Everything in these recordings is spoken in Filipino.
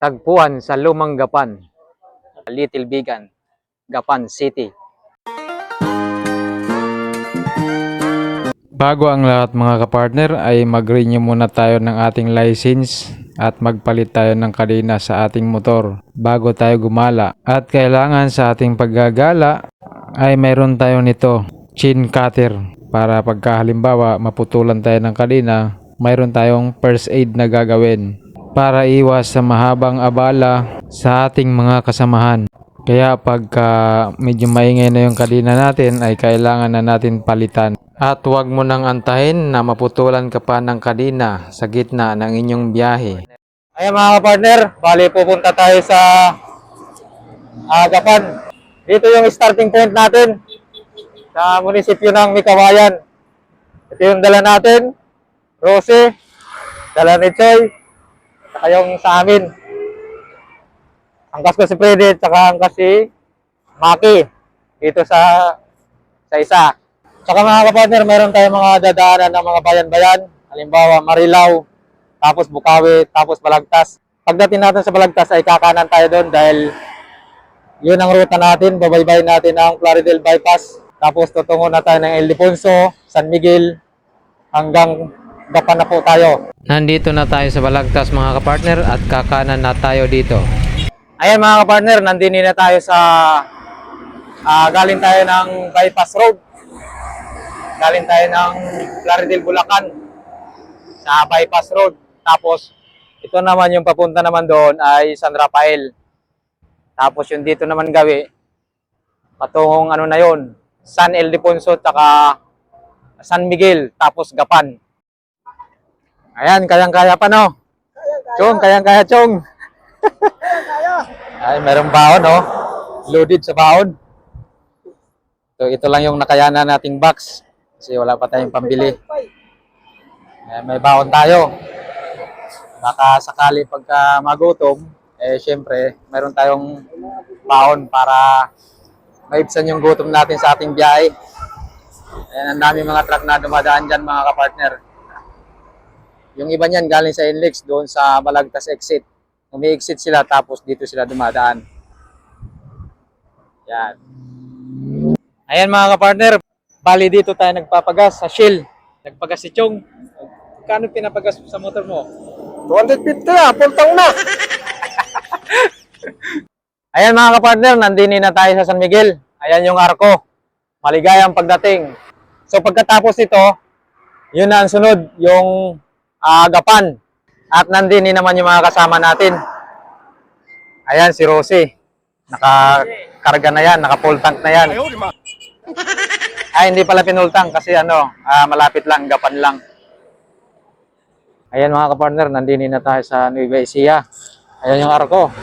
Tagpuan sa Lumang Gapan, Little Bigan, Gapan City. Bago ang lahat mga kapartner ay mag-renew muna tayo ng ating license at magpalit tayo ng kadena sa ating motor bago tayo gumala. At kailangan sa ating paggagala ay mayroon tayo nito, chin cutter para pagka halimbawa maputulan tayo ng kadena, mayroon tayong first aid na gagawin para iwas sa mahabang abala sa ating mga kasamahan. Kaya pagka medyo maingay na yung kadena natin ay kailangan na natin palitan. At huwag mo nang antahin na maputulan ka pa ng kadena sa gitna ng inyong biyahe. Ayan mga partner, bali pupunta tayo sa Agapan. Dito yung starting point natin sa munisipyo ng Mikawayan. Ito yung dala natin, Rose, dala ni Choy, saka yung sa amin. Angkas ko si Freddy, saka angkas si Maki dito sa sa isa. Saka mga kapartner, meron tayong mga dadaanan ng mga bayan-bayan. Halimbawa, Marilao, tapos Bukawi, tapos Balagtas. Pagdating natin sa Balagtas ay kakanan tayo doon dahil yun ang ruta natin. Babaybayin natin ang Plaridel Bypass. Tapos tutungo na tayo ng El Defonso, San Miguel, hanggang Gapan na po tayo. Nandito na tayo sa Balagtas mga kapartner at kakanan na tayo dito. Ayan mga kapartner, nandini na tayo sa ah, galing tayo ng bypass road. Galing tayo ng Plaridel, Bulacan sa bypass road. Tapos ito naman yung papunta naman doon ay San Rafael. Tapos yung dito naman gawi patungong ano na yon San Ildefonso tsaka San Miguel tapos Gapan. Ayan, kayang-kaya pa no? Chong, kayang-kaya chong. Ay, merong baon no? Loaded sa baon. So, ito lang yung nakayanan nating box. Kasi wala pa tayong pambili. Eh, may baon tayo. Baka sakali pagka magutom, eh syempre, meron tayong baon para maibsan yung gutom natin sa ating biyahe. Ayan, ang dami mga truck na dumadaan dyan mga kapartner. Yung iba niyan galing sa Inlex doon sa Balagtas exit. Umi-exit sila tapos dito sila dumadaan. Yan. Ayan mga kapartner, bali dito tayo nagpapagas sa Shell. Nagpagas si Chong. Kano pinapagas sa motor mo? 250 na, pultang na. Ayan mga kapartner, nandini na tayo sa San Miguel. Ayan yung arko. Maligayang pagdating. So pagkatapos ito, yun na ang sunod, yung agapan. At nandini naman yung mga kasama natin. Ayan si Rosie. Nakakarga na yan, naka-full tank na yan. Ay, hindi pala pinultang kasi ano, ah, malapit lang, gapan lang. Ayan mga kapartner, nandini na tayo sa Nueva Ecija. Ayan yung arko.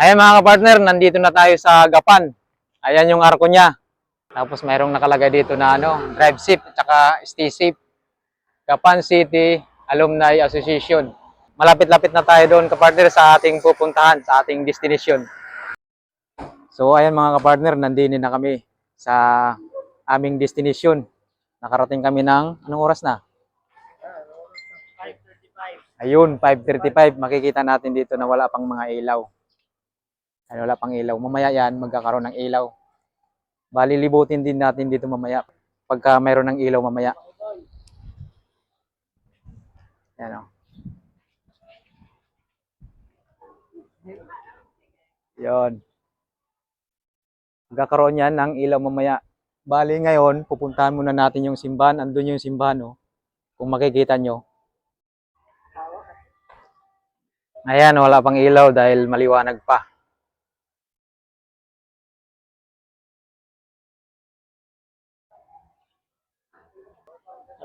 Ayan mga kapartner, nandito na tayo sa Gapan. Ayan yung arko niya. Tapos mayroong nakalagay dito na ano, drive safe at saka stay safe. Gapan City Alumni Association. Malapit-lapit na tayo doon kapartner sa ating pupuntahan, sa ating destination. So ayan mga kapartner, nandini na kami sa aming destination. Nakarating kami ng, anong oras na? Ayun, 5.35. Makikita natin dito na wala pang mga ilaw. Ay, wala pang ilaw. Mamaya yan, magkakaroon ng ilaw. Bali, libutin din natin dito mamaya. Pagka mayroon ng ilaw mamaya. Yan o. Yon. Magkakaroon yan ng ilaw mamaya. Bali ngayon, pupuntahan muna natin yung simbahan. Andun yung simbahan, oh. Kung makikita nyo. Ayan, wala pang ilaw dahil maliwanag pa.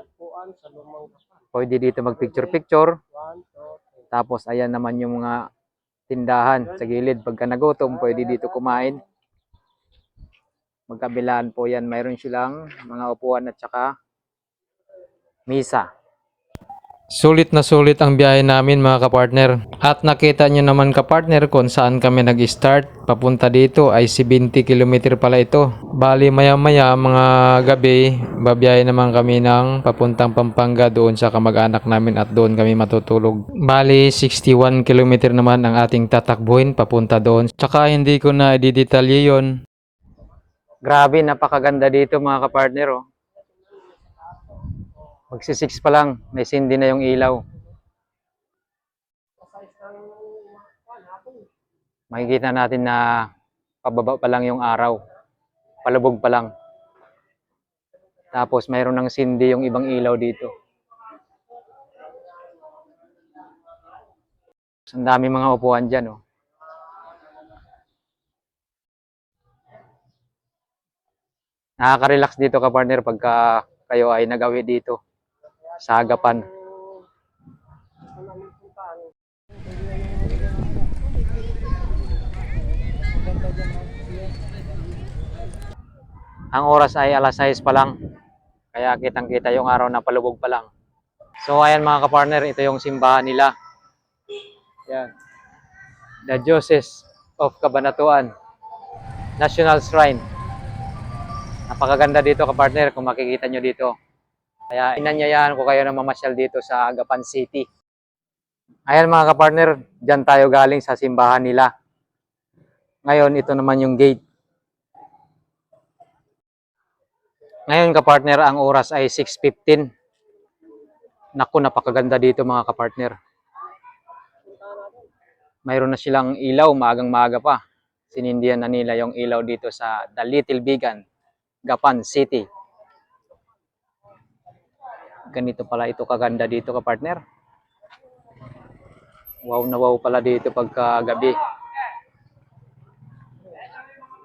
Tagpuan sa lumang kapan. Pwede dito mag-picture-picture. 1, 2, Tapos ayan naman yung mga tindahan sa gilid. Pagka nagutom, pwede dito kumain. Magkabilaan po yan. Mayroon silang mga upuan at saka misa. Sulit na sulit ang biyahe namin mga kapartner. At nakita nyo naman kapartner kung saan kami nag-start. Papunta dito ay 70 km pala ito. Bali maya maya mga gabi, babiyahe naman kami ng papuntang Pampanga doon sa kamag-anak namin at doon kami matutulog. Bali 61 km naman ang ating tatakbuhin papunta doon. Tsaka hindi ko na i-detalye yon. Grabe, napakaganda dito mga kapartner. Oh. Magsi 6 pa lang, may sindi na yung ilaw. Makikita natin na pababa pa lang yung araw. Palubog pa lang. Tapos mayroon ng sindi yung ibang ilaw dito. Ang dami mga upuan dyan. Oh. Nakaka-relax dito ka partner pagka kayo ay nagawi dito sa agapan. Ang oras ay alas 6 pa lang. Kaya kitang-kita yung araw na palubog pa lang. So ayan mga kapartner, ito yung simbahan nila. Yan. The Diocese of Cabanatuan National Shrine. Napakaganda dito kapartner kung makikita nyo dito. Kaya inanyayahan ko kayo na mamasyal dito sa Agapan City. Ayan mga kapartner, dyan tayo galing sa simbahan nila. Ngayon, ito naman yung gate. Ngayon kapartner, ang oras ay 6.15. Naku, napakaganda dito mga kapartner. Mayroon na silang ilaw, maagang maaga pa. Sinindihan na nila yung ilaw dito sa The Little Bigan, Gapan City. Ganito pala ito kaganda dito ka partner. Wow na wow pala dito pagka gabi.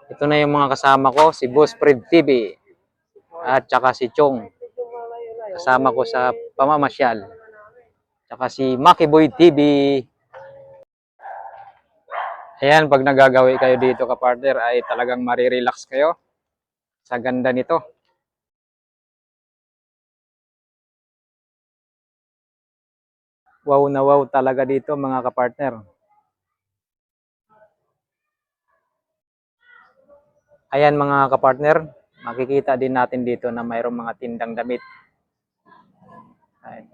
Ito na yung mga kasama ko, si Boss Fred TV at saka si Chong. Kasama ko sa pamamasyal. Tsaka si Maki Boy TV. Ayan, pag nagagawi kayo dito ka partner ay talagang marirelax kayo sa ganda nito. Wow na wow talaga dito mga kapartner. Ayan mga kapartner, makikita din natin dito na mayroong mga tindang damit. Ayan.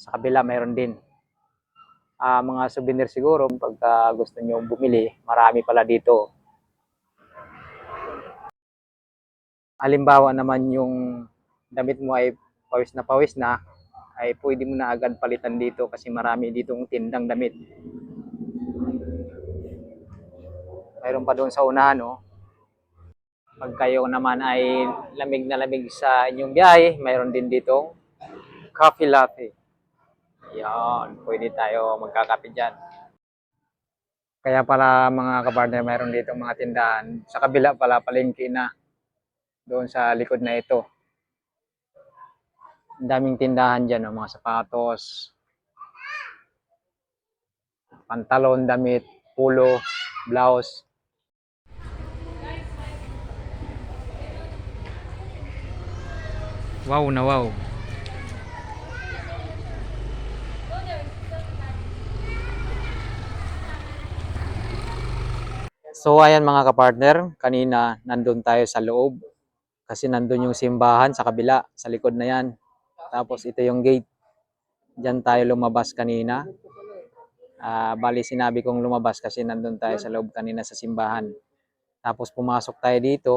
Sa kabila mayroon din. Ah, mga souvenir siguro pagka gusto niyo bumili, marami pala dito. Halimbawa naman yung damit mo ay pawis na pawis na, ay pwede mo na agad palitan dito kasi marami ditong tindang damit. Mayroon pa doon sa unahan, no? Pag kayo naman ay lamig na lamig sa inyong biyahe, mayroon din ditong coffee latte. Yan, pwede tayo magkakape dyan. Kaya pala mga kapartner, mayroon dito mga tindahan. Sa kabila pala, palengke na. Doon sa likod na ito. Ang daming tindahan dyan, no? mga sapatos, pantalon, damit, pulo, blouse. Wow na wow. So ayan mga kapartner, kanina nandun tayo sa loob kasi nandun yung simbahan sa kabila, sa likod na yan. Tapos ito yung gate. Diyan tayo lumabas kanina. Ah, bali sinabi kong lumabas kasi nandun tayo sa loob kanina sa simbahan. Tapos pumasok tayo dito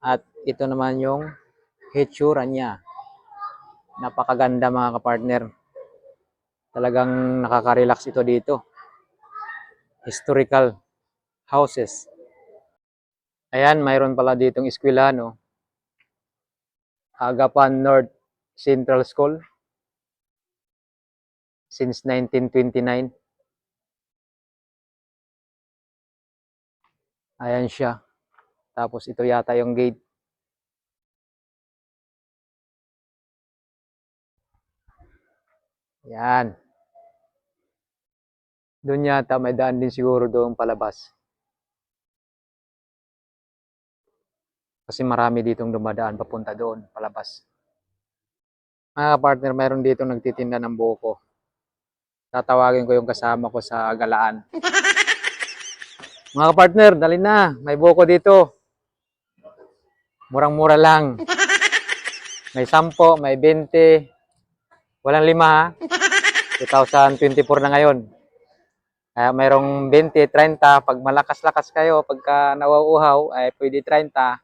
at ito naman yung hitsura niya. Napakaganda mga kapartner. Talagang nakaka-relax ito dito. Historical houses. Ayan, mayroon pala ditong eskwela, no? Agapan North Central School since 1929. Ayan siya. Tapos ito yata yung gate. Yan. Doon yata may daan din siguro doon palabas. Kasi marami ditong dumadaan papunta doon, palabas. Mga partner, mayroon dito nagtitinda ng buko. Tatawagin ko yung kasama ko sa galaan. Mga partner, dali na. May buko dito. Murang-mura lang. May 10, may 20. Walang lima ha. 2024 na ngayon. Kaya mayroong 20, 30. Pag malakas-lakas kayo, pagka nawauhaw, ay pwede 30.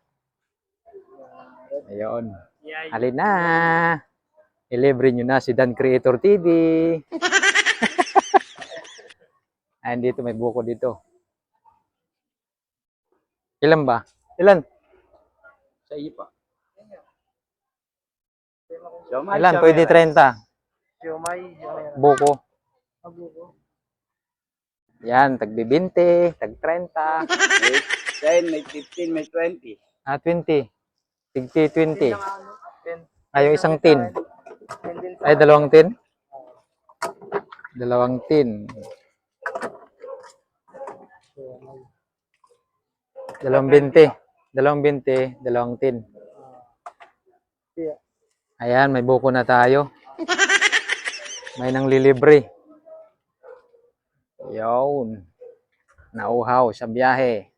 Ayun. Halin na. Ilibre nyo na si Dan Creator TV. Ayan dito, may buko dito. Ilan ba? Ilan? Sa iyo pa. Ilan? Pwede 30. Siomay. Buko. Yan, tagbi 20, tag 30. 10, may 15, may 20. Ah, 20. Tigti 20. Ay, yung isang tin. Ay, dalawang tin? Dalawang tin. Dalawang 20. Dalawang 20, dalawang tin. Ayan, may buko na tayo. May nang lilibre. Yun. Nauhaw sa biyahe.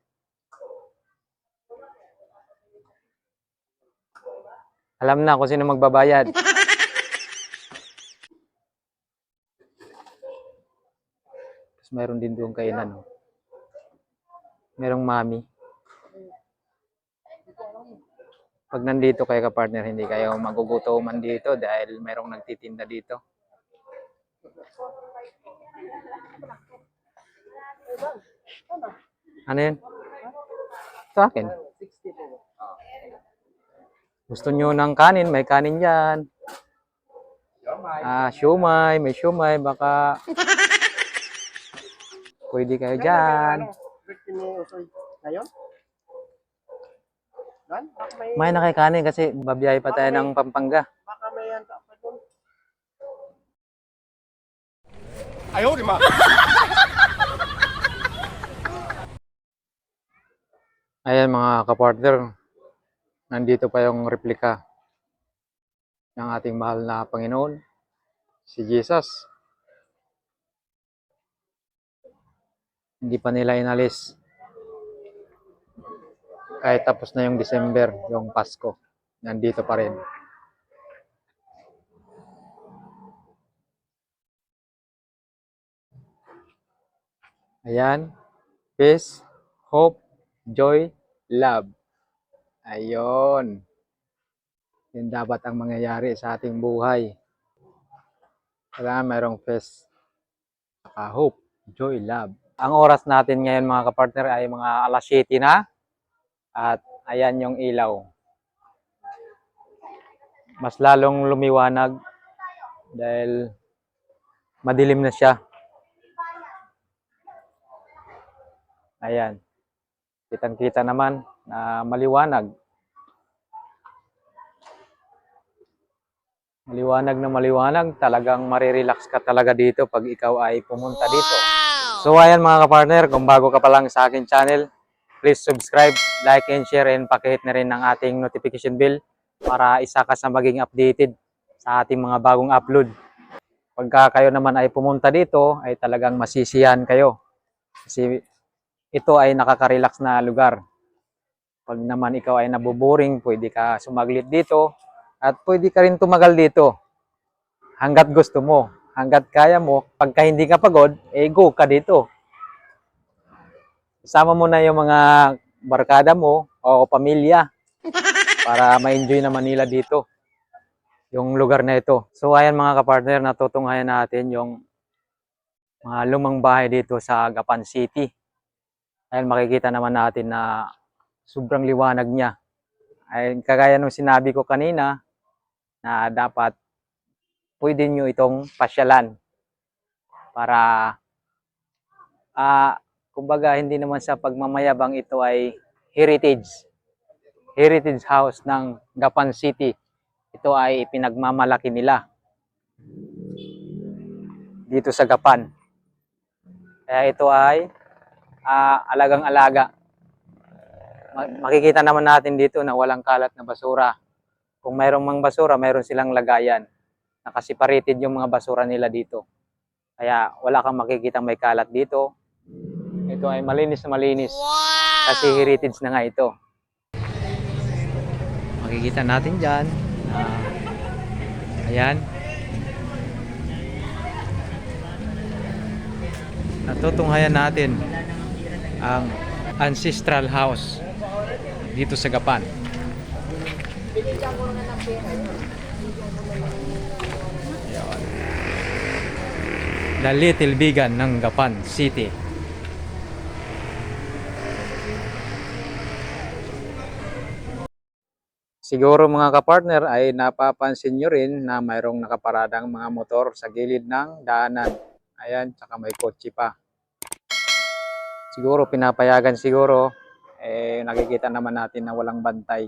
Alam na kung sino magbabayad. Mayroon din doon kainan. oh. Merong mami. Pag nandito kayo ka-partner, hindi kayo magugutoman dito dahil mayroong nagtitinda dito. Ano yun? Sa akin. Gusto nyo ng kanin, may kanin yan. Ah, siomay, may siomay, baka pwede kayo dyan. Ngayon? Dan? Baka may, May na kayo kanin kasi babiyay pa tayo ng Pampanga. baka may yan pa doon. Ayan mga kapartner, nandito pa yung replika ng ating mahal na Panginoon, si Jesus. Hindi pa nila inalis. Kahit tapos na yung December, yung Pasko, nandito pa rin. Ayan, peace, hope, joy, love. Ayon. Yun dapat ang mangyayari sa ating buhay. Kailangan mayroong peace, hope, joy, love. Ang oras natin ngayon mga kapartner ay mga alas 7 na. At ayan yung ilaw. Mas lalong lumiwanag dahil madilim na siya. Ayan. Kitang-kita naman na maliwanag. Maliwanag na maliwanag. Talagang marirelax ka talaga dito pag ikaw ay pumunta dito. So ayan mga kapartner, kung bago ka pa lang sa akin channel, please subscribe, like and share and pakihit na rin ng ating notification bell para isa ka sa maging updated sa ating mga bagong upload. Pagka kayo naman ay pumunta dito, ay talagang masisiyan kayo. Kasi ito ay nakaka-relax na lugar. Pag naman ikaw ay nabuboring, pwede ka sumaglit dito at pwede ka rin tumagal dito. Hanggat gusto mo, hanggat kaya mo, pagka hindi ka pagod, eh go ka dito. Sama mo na yung mga barkada mo o pamilya para ma-enjoy naman nila dito yung lugar na ito. So ayan mga kapartner, natutunghayan natin yung mga lumang bahay dito sa Gapan City. Ayan, makikita naman natin na sobrang liwanag niya. Ay, kagaya nung sinabi ko kanina, na dapat pwede nyo itong pasyalan para ah kumbaga hindi naman sa pagmamayabang ito ay heritage heritage house ng Gapan City ito ay pinagmamalaki nila dito sa Gapan kaya ito ay ah, alagang-alaga. Ma- Makikita naman natin dito na walang kalat na basura. Kung mayroong mang basura, mayroon silang lagayan. Nakaseparated yung mga basura nila dito. Kaya wala kang makikita may kalat dito. Ito ay malinis na malinis. Kasi heritage na nga ito. Makikita natin dyan. ah, ayan. Natutunghayan natin ang ancestral house dito sa Gapan. Ayan. The Little Bigan ng Gapan City. Siguro mga kapartner ay napapansin nyo rin na mayroong nakaparadang mga motor sa gilid ng daanan. Ayan, tsaka may kotse pa. Siguro pinapayagan siguro, eh nakikita naman natin na walang bantay.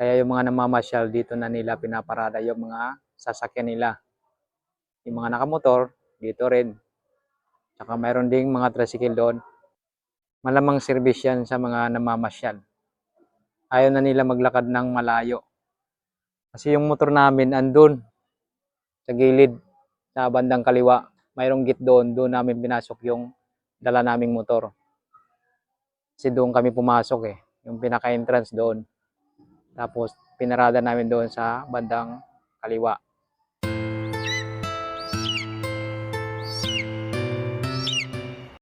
Kaya yung mga namamasyal dito na nila pinaparada yung mga sasakyan nila. Yung mga nakamotor, dito rin. Tsaka mayroon ding mga tricycle doon. Malamang service yan sa mga namamasyal ayaw na nila maglakad ng malayo. Kasi yung motor namin andun sa gilid, sa bandang kaliwa. Mayroong gate doon, doon namin pinasok yung dala naming motor. Kasi doon kami pumasok eh, yung pinaka-entrance doon. Tapos pinarada namin doon sa bandang kaliwa.